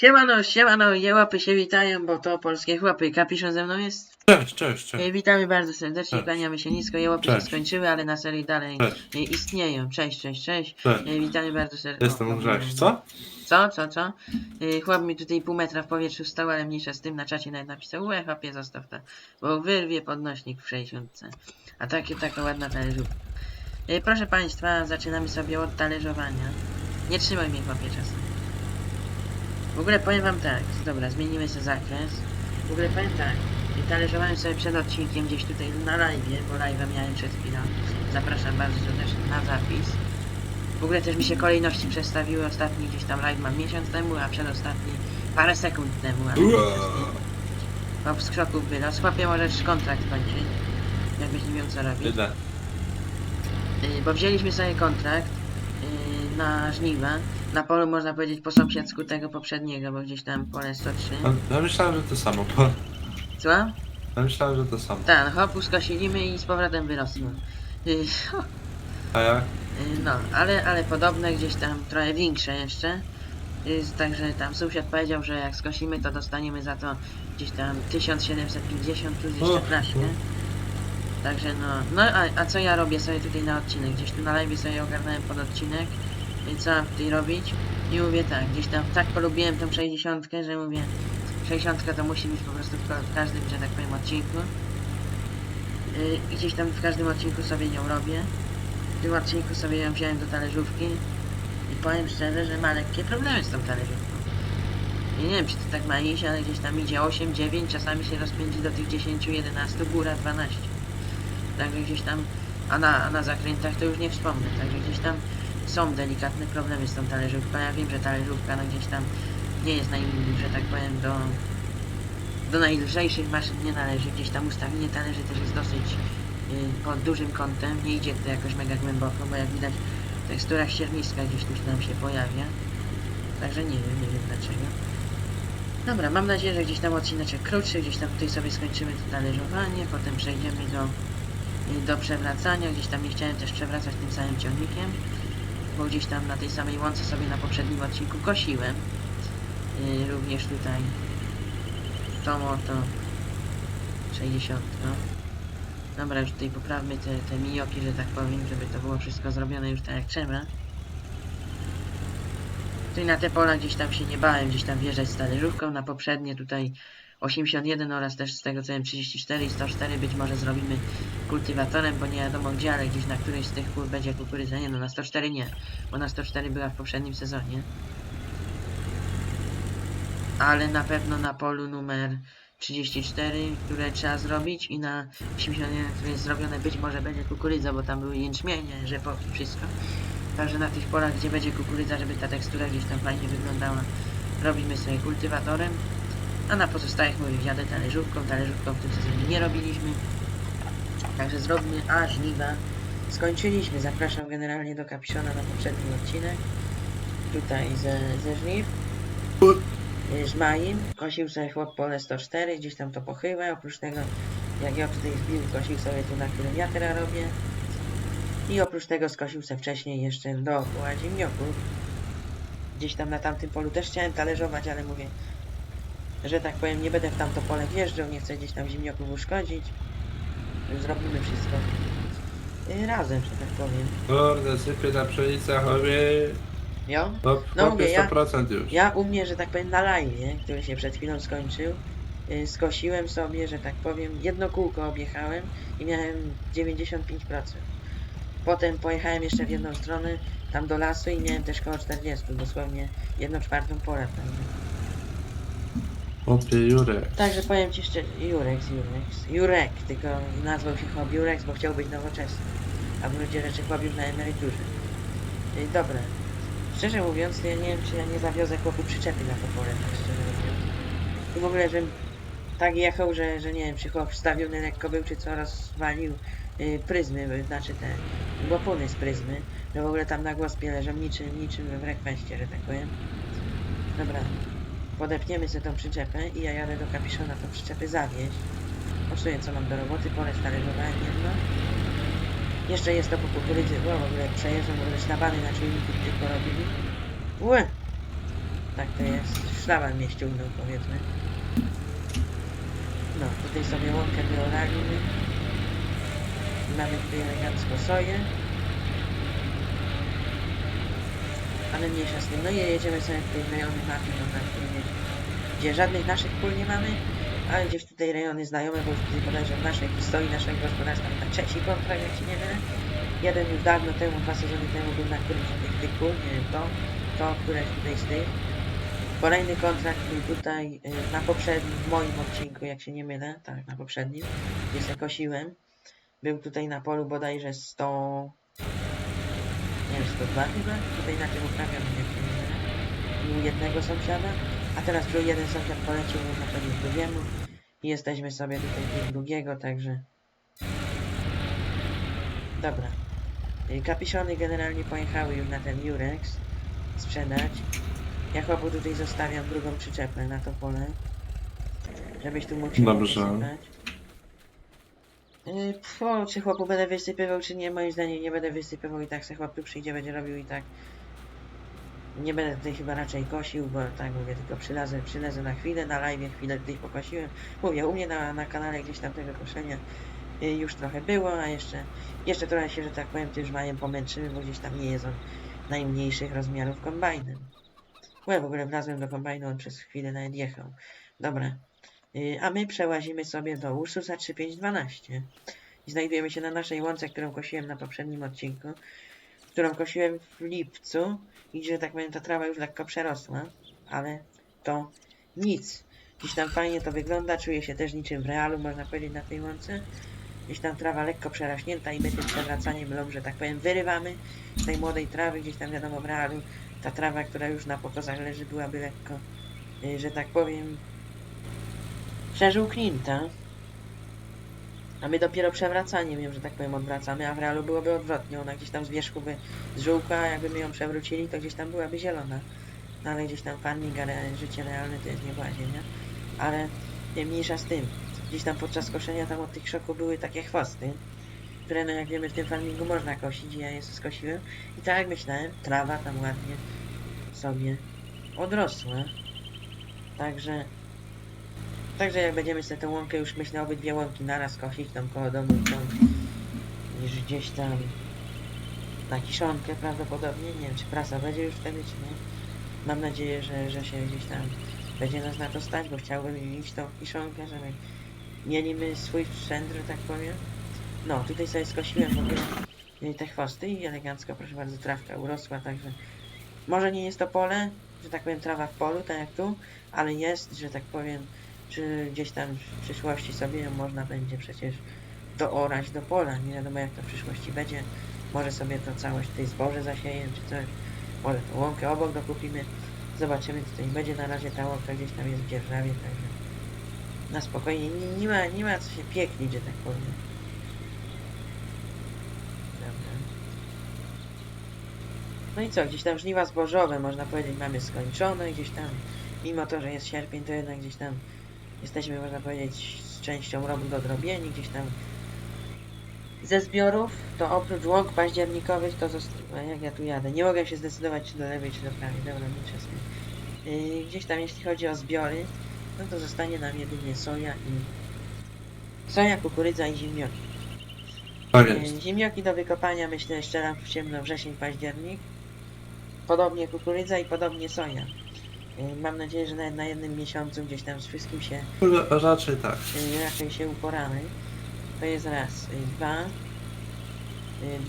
Siemano, siemano, jełapy się witają, bo to polskie chłopy. Kapiszon ze mną jest? Cześć, cześć, cześć. Witamy bardzo serdecznie, Cześć. kłaniamy się nisko, jełapy się Cześć. skończyły, ale na serii dalej Cześć. istnieją. Cześć, cześć, cześć. Cześć. Witamy bardzo serdecznie. Jestem Grześ, co? Co, co, co? Chłop mi tutaj pół metra w powietrzu stał, ale mniejsza z tym na czacie nawet napisał Łe, chłopie, zostaw to, bo wyrwie podnośnik w 60. A takie, taka ładna talerzówka. Proszę Państwa, zaczynamy sobie od talerzowania. Nie trzymaj mnie chłopie czasem. W ogóle powiem wam tak, dobra, zmienimy sobie zakres. W ogóle powiem tak, i talerzowałem sobie przed odcinkiem gdzieś tutaj na live, bo live'a miałem przed chwilą. Zapraszam bardzo serdecznie na zapis. W ogóle też mi się kolejności przestawiły. Ostatni gdzieś tam live mam miesiąc temu, a przedostatni parę sekund temu. Ale Hop z krzoków wyraz. Chłopie możesz kontrakt kończyć. Jakbyś nie miał co robić. Y, bo wzięliśmy sobie kontrakt na żniwa. Na polu można powiedzieć po sąsiedzku tego poprzedniego, bo gdzieś tam pole 103. A, Ja myślałem, że to samo. bo- Co? Ja myślałem, że to samo. Tak, hop, uskosilimy i z powrotem wyrosło. Y, A jak? Y, No, ale, ale podobne gdzieś tam trochę większe jeszcze. Y, Także tam sąsiad powiedział, że jak skosimy, to dostaniemy za to gdzieś tam 1750 plus jeszcze O, flaszkę. Także no, no a, a co ja robię sobie tutaj na odcinek? Gdzieś tu na live sobie ogarnąłem pod odcinek. I co mam tutaj robić? I mówię tak, gdzieś tam tak polubiłem tą 60, że mówię 60 to musi być po prostu w, ka- w każdym, że tak powiem, odcinku. Y, I gdzieś tam w każdym odcinku sobie ją robię. W tym odcinku sobie ją wziąłem do talerzówki i powiem szczerze, że ma lekkie problemy z tą talerzówką. I nie wiem, czy to tak ma iść, ale gdzieś tam idzie 8, 9, czasami się rozpędzi do tych 10, 11, góra 12. Także gdzieś tam, a na, a na zakrętach to już nie wspomnę, także gdzieś tam są delikatne problemy z tą talerzówką. Ja wiem, że talerzówka no gdzieś tam nie jest naj, że tak powiem, do, do najlżejszych maszyn nie należy. Gdzieś tam ustawienie talerzy też jest dosyć y, pod dużym kątem, nie idzie to jakoś mega głęboko, bo jak widać tekstura ścierniska gdzieś tu nam się pojawia. Także nie wiem, nie wiem dlaczego. Dobra, mam nadzieję, że gdzieś tam odcineczek krótszy, gdzieś tam tutaj sobie skończymy to talerzowanie, potem przejdziemy do, do przewracania, gdzieś tam nie chciałem też przewracać tym samym ciągnikiem, bo gdzieś tam na tej samej łące sobie na poprzednim odcinku kosiłem. Y, również tutaj tą oto 60. Dobra, już tutaj poprawmy te, te mijoki, że tak powiem, żeby to było wszystko zrobione już tak jak trzeba. Tutaj na te pola gdzieś tam się nie bałem, gdzieś tam wjeżdżać z talerzówką, na poprzednie tutaj 81 oraz też z tego co wiem 34 i 104 być może zrobimy kultywatorem, bo nie wiadomo gdzie, ale gdzieś na którejś z tych pól będzie kukurydza, nie no na 104 nie, bo na 104 była w poprzednim sezonie. Ale na pewno na polu numer 34, które trzeba zrobić i na 81, które jest zrobione być może będzie kukurydza, bo tam były jęczmienie, rzepoki, wszystko. Także na tych polach, gdzie będzie kukurydza, żeby ta tekstura gdzieś tam fajnie wyglądała, robimy sobie kultywatorem. A na pozostałych mówię, jadę talerzówką, talerzówką w tym sezonie nie robiliśmy. Także zrobimy a żniwa. Skończyliśmy, zapraszam generalnie do Kapiszona na poprzedni odcinek. Tutaj ze, ze żniw. Y, Żmaim, kosił sobie chłop pole 104, gdzieś tam to pochyłę, oprócz tego jak ja tutaj wbił, kosił sobie tu na którym ja teraz robię. I oprócz tego skosił se wcześniej jeszcze dookoła ziemnioków. Gdzieś tam na tamtym polu też chciałem talerzować, ale mówię, że tak powiem, nie będę w tamto pole wjeżdżał, nie chcę gdzieś tam ziemnioków uszkodzić. Zrobimy wszystko y, razem, że tak powiem. Kurde, sypie na pszenicę, chłopie. Jo? No no, mówię, ja- 100% już. Ja u mnie, że tak powiem, na live, który się przed chwilą skończył, y, skosiłem sobie, że tak powiem, jedno kółko objechałem i miałem 95%. Potem pojechałem jeszcze w jedną stronę, tam do lasu i miałem też koło 40, dosłownie jedną czwartą pola tam. Jurek. Także powiem Ci szczerze, Jurex, Jurex, Jurek, tylko nazwał się chłop Jurex, bo chciał być nowoczesny, a w gruncie rzeczy chłop już na emeryturze. Y, Dobra, szczerze mówiąc, ja nie wiem, czy ja nie zawiozę chłopu przyczepy na to pole, tak szczerze mówiąc. I w ogóle, żebym tak jechał, że, że nie wiem, czy chłop wstawiony lekko był, czy co rozwalił y, pryzmy, y, znaczy te łopuny z pryzmy, że w ogóle tam na głos leżą niczym, niczym w rekwenście, że tak powiem. Dobra, podepniemy sobie tą przyczepę i ja jadę do kapiszona tą przyczepę zawieźć. Poszuję co mam do roboty, pole stależowałem jedno. Jeszcze jest to po kukurydzy, o, w ogóle przejeżdżam, w ogóle szlabany na czujniku tylko robili. Łe! Tak to jest. szlaban mnie ściągnął, powiedzmy. No, tutaj sobie łąkę wyoralimy. Mamy tutaj elegancko soję. Ale mniejsza z tym. No i jedziemy sobie w rejony mapy, można powiedzieć, gdzie żadnych naszych pól nie mamy, ale gdzieś tutaj rejony znajome, bo już tutaj bodajże w naszej historii naszego gospodarstwa na trzeci kontrakt, jak się nie mylę. Jeden już dawno temu, dwa sezony temu był na którymś z tych, tych nie wiem, to, to, któreś tutaj z tych. Kolejny kontrakt był tutaj y, na poprzednim, w moim odcinku, jak się nie mylę, tak, na poprzednim, gdzie se kosiłem. Był tutaj na polu bodajże 100, nie wiem, 102 chyba, tutaj na tym uprawiam, nie. I u jednego sąsiada, a teraz wziął jeden sąsiad polecił mu na pewno drugiemu i jesteśmy sobie tutaj tych drugiego, także... Dobra. Y, Kapiszony generalnie pojechały już na ten Jurex sprzedać. Ja chłopu tutaj zostawiam drugą przyczepę na to pole. Żebyś tu mógł się Dobrze. wysypać. Yy, pff, o, czy chłopu będę wysypywał, czy nie? Moim zdaniem nie będę wysypywał i tak se chłop tu przyjdzie, będzie robił i tak. Nie będę tutaj chyba raczej kosił, bo tak mówię, tylko przylazę, przylezę na chwilę, na live chwilę tutaj pokosiłem. Mówię, u mnie na, na kanale gdzieś tam tego koszenia y, już trochę było, a jeszcze, jeszcze trochę się, że tak powiem, tym żmajem pomęczymy, bo gdzieś tam nie jest on najmniejszych rozmiarów kombajnem. Łe, w ogóle wlazłem do kombajnu, on przez chwilę nawet jechał. Dobra. Y, A my przełazimy sobie do Ursusa 3512. I znajdujemy się na naszej łące, którą kosiłem na poprzednim odcinku. Którą kosiłem w lipcu. I że tak powiem, ta trawa już lekko przerosła. Ale to nic. Gdzieś tam fajnie to wygląda. Czuję się też niczym w realu, można powiedzieć, na tej łące. Gdzieś tam trawa lekko przeraśnięta i my tym przewracaniem że tak powiem, wyrywamy z tej młodej trawy. Gdzieś tam wiadomo w realu ta trawa, która już na pokozach leży, byłaby lekko, y, że tak powiem, przeżółknięta. A my dopiero przewracaniem ją, że tak powiem, odwracamy, a w realu byłoby odwrotnie. Ona gdzieś tam z wierzchu by zżółkła, a jakbyśmy ją przewrócili, to gdzieś tam byłaby zielona. No ale gdzieś tam farming, ale życie realne to jest nie była ziemia. Ale nie mniejsza z tym. Gdzieś tam podczas koszenia tam od tych krzoków były takie chwosty, które no jak wiemy w tym farmingu można kosić i ja je skosiłem. I tak jak myślałem, trawa tam ładnie sobie odrosła. Także Także jak będziemy sobie tę łąkę już myślę obydwie łąki naraz kosić tam koło domu i tą niż gdzieś tam na kiszonkę prawdopodobnie. Nie wiem czy prasa będzie już wtedy czy nie. Mam nadzieję, że, że się gdzieś tam będzie nas na to stać, bo chciałbym mieć tą kiszonkę, żeby mieli my swój sprzęt, że tak powiem. No, tutaj sobie skosiłem w ogóle te chwosty i elegancko, proszę bardzo, trawka urosła, także może nie jest to pole, że tak powiem, trawa w polu, tak jak tu, ale jest, że tak powiem, czy gdzieś tam w przyszłości sobie można będzie przecież doorać do pola. Nie wiadomo jak to w przyszłości będzie. Może sobie to całość tej zboże zasieję czy coś. Może tą łąkę obok dokupimy. Zobaczymy co tutaj będzie. Na razie ta łąka gdzieś tam jest w dzierżawie, także na spokojnie. Nie, nie, ma, nie ma co się pieklić, że tak powiem. Dobra. No i co, gdzieś tam żniwa zbożowe, można powiedzieć, mamy skończone, gdzieś tam, mimo to, że jest sierpień, to jednak gdzieś tam jesteśmy, można powiedzieć, z częścią robót odrobieni, gdzieś tam ze zbiorów, to oprócz łąk październikowych, to zosta- jak ja tu jadę, nie mogę się zdecydować, czy do lewej, czy do prawej, dobra, tym. Yy, gdzieś tam, jeśli chodzi o zbiory, no to zostanie nam jedynie soja i soja, kukurydza i ziemnioki. Tak jest. Ziemnioki do wykopania myślę jeszcze raz w ciemno wrzesień, październik. Podobnie kukurydza i podobnie soja. E, Mam nadzieję, że nawet na jednym miesiącu gdzieś tam z wszystkim się Ra- Raczej tak. e, raczej się uporamy. To jest raz. E, Dwa.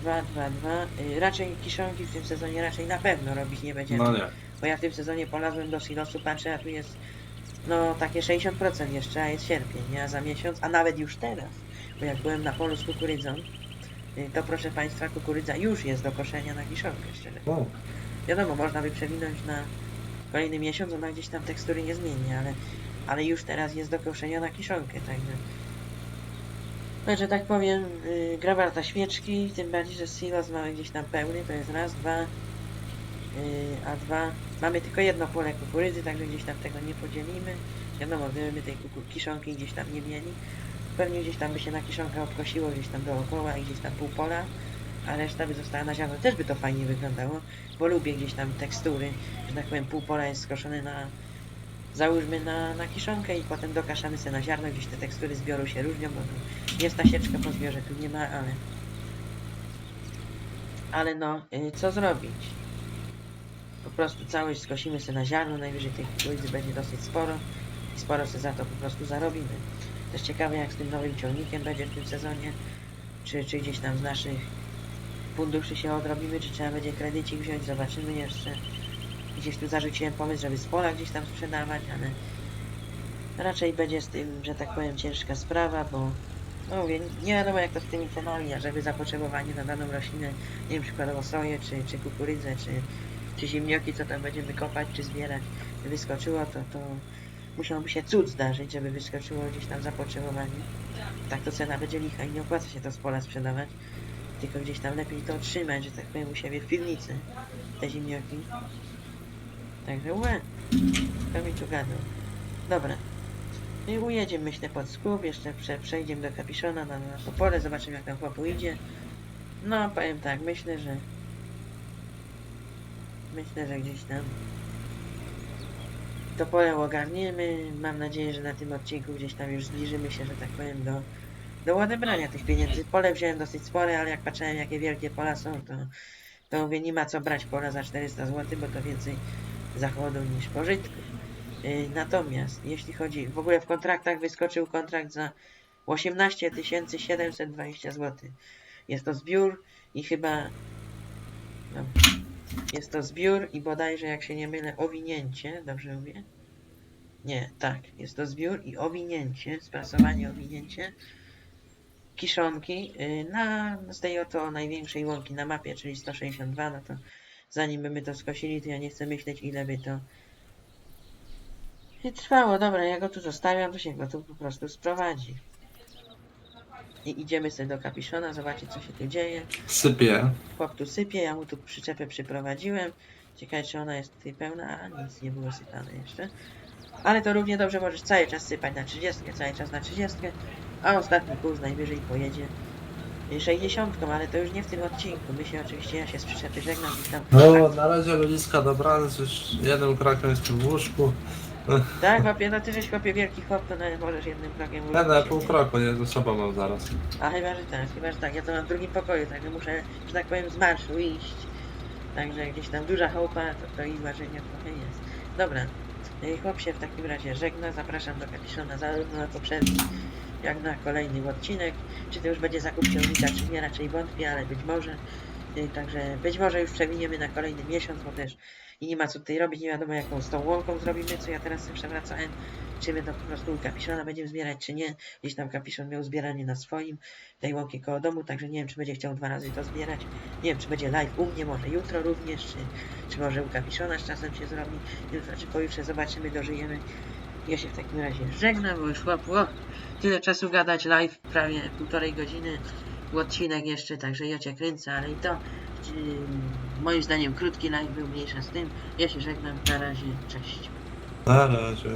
Dwa, dwa, dwa. Raczej kiszonki w tym sezonie raczej na pewno robić nie będziemy. No nie. Bo ja w tym sezonie polazłem do silosu, patrzę, a tu jest no takie 60% jeszcze, a jest sierpień, nie? A za miesiąc, a nawet już teraz. Bo jak byłem na polu z kukurydzą, y, to proszę Państwa, kukurydza już jest do koszenia na kiszonkę, szczerze. O, Wiadomo, można by przewinąć na kolejny miesiąc, ona gdzieś tam tekstury nie zmieni, ale, ale już teraz jest do koszenia na kiszonkę, także... Także tak powiem, yy, gra warta świeczki, tym bardziej, że silos mamy gdzieś tam pełny, to jest raz, dwa, yy, a dwa, mamy tylko jedno pole kukurydzy, także gdzieś tam tego nie podzielimy. Wiadomo, gdyby my tej kiszonki gdzieś tam nie mieli, pewnie gdzieś tam by się na kiszonkę obkosiło gdzieś tam dookoła i gdzieś tam pół pola, a reszta by została na ziarno. Też by to fajnie wyglądało, bo lubię gdzieś tam tekstury, że tak powiem pół pola jest skoszone na załóżmy na, na kiszonkę i potem dokaszamy sobie na ziarno, gdzieś te tekstury zbioru się różnią, bo tu jest ta sieczka po zbiorze, tu nie ma, ale... Ale no, y, co zrobić? Po prostu całość skosimy sobie na ziarno, najwyżej tych kukurydzy będzie dosyć sporo i sporo sobie za to po prostu zarobimy. Też ciekawe jak z tym nowym ciągnikiem będzie w tym sezonie, czy, czy gdzieś tam z naszych funduszy się odrobimy, czy trzeba będzie kredycik wziąć, zobaczymy jeszcze. Gdzieś tu zarzuciłem pomysł, żeby z pola gdzieś tam sprzedawać, ale raczej będzie z tym, że tak powiem, ciężka sprawa, bo no mówię, nie wiadomo jak to z tymi cenami, a żeby zapotrzebowanie na daną roślinę, nie wiem, przykładowo soję, czy, czy kukurydzę, czy, czy ziemnioki, co tam będziemy kopać, czy zbierać, wyskoczyło, to, to musiałby się cud zdarzyć, żeby wyskoczyło gdzieś tam zapotrzebowanie. Tak to cena będzie licha i nie opłaca się to z pola sprzedawać, tylko gdzieś tam lepiej to trzymać, że tak powiem, u siebie w piwnicy, te ziemnioki. Także łe, to mi tu gadał. Dobra. I ujedziemy, myślę, pod skup, jeszcze prze, przejdziemy do kapiszona na, na to pole, zobaczymy jak tam chłopu idzie. No, powiem tak, myślę, że... Myślę, że gdzieś tam to pole ogarniemy. Mam nadzieję, że na tym odcinku gdzieś tam już zbliżymy się, że tak powiem, do, do odebrania tych pieniędzy. Pole wziąłem dosyć spore, ale jak patrzyłem, jakie wielkie pola są, to, to mówię, nie ma co brać pola za 400 zł, bo to więcej zachodu niż pożytku. Yy, natomiast, jeśli chodzi, w ogóle w kontraktach wyskoczył kontrakt za 18 720 zł. Jest to zbiór i chyba... No, jest to zbiór i bodajże, jak się nie mylę, owinięcie, dobrze mówię? Nie, tak, jest to zbiór i owinięcie, sprasowanie, owinięcie kiszonki yy, na z tej oto największej łąki na mapie, czyli 162, no to zanim by my to skosili, to ja nie chcę myśleć, ile by to i trwało. Dobra, ja go tu zostawiam, to się go tu po prostu sprowadzi. I idziemy sobie do kapiszona, zobaczyć, co się tu dzieje. Sypie. Chłop tu sypie, ja mu tu przyczepę przyprowadziłem. Ciekawe, czy ona jest tutaj pełna, a nic nie było sypane jeszcze. Ale to równie dobrze możesz cały czas sypać na 30, cały czas na 30, a ostatni kurs najwyżej pojedzie y, 60, ale to już nie w tym odcinku. My się oczywiście, ja się z przyczepy żegnam, gdzieś tam... No, na razie ludziska dobranoc, już jednym krokiem jestem w łóżku. Tak, chłopie, no ty żeś chłopie wielki chłop, to nawet możesz jednym krokiem Ja na pół kroku, nie, ze sobą mam zaraz. A chyba, że tak, chyba, że tak. Ja to mam w drugim pokoju, także muszę, że tak powiem, z marszu iść. Także gdzieś tam duża chałupa, to, to i ważenia trochę jest. Dobra, y, chłop się w takim razie żegna. Zapraszam do Kapiszona zarówno na poprzedni, jak na kolejny odcinek. Czy to już będzie zakup ciągnika, czy nie, raczej wątpię, ale być może. Y, Także być może już przewiniemy na kolejny miesiąc, bo też i nie ma co tutaj robić, nie wiadomo jaką z tą łąką zrobimy, co ja teraz sobie przewracałem. Czy my to po prostu Kapiszona będziemy zbierać, czy nie. Gdzieś tam Kapiszon miał zbieranie na swoim, tej łąki koło domu, także nie wiem, czy będzie chciał dwa razy to zbierać. Nie wiem, czy będzie live u mnie, może jutro również, czy, czy może u Kapiszona z czasem się zrobi. Jutro czy pojutrze zobaczymy, dożyjemy. Ja się w takim razie żegnam, bo już chłopło. Tyle czasu gadać live, prawie półtorej godziny. Odcinek jeszcze, także ja cię kręcę, ale i to yy, moim zdaniem krótki live był mniejsza z tym. Ja się żegnam, na razie, cześć. Na razie.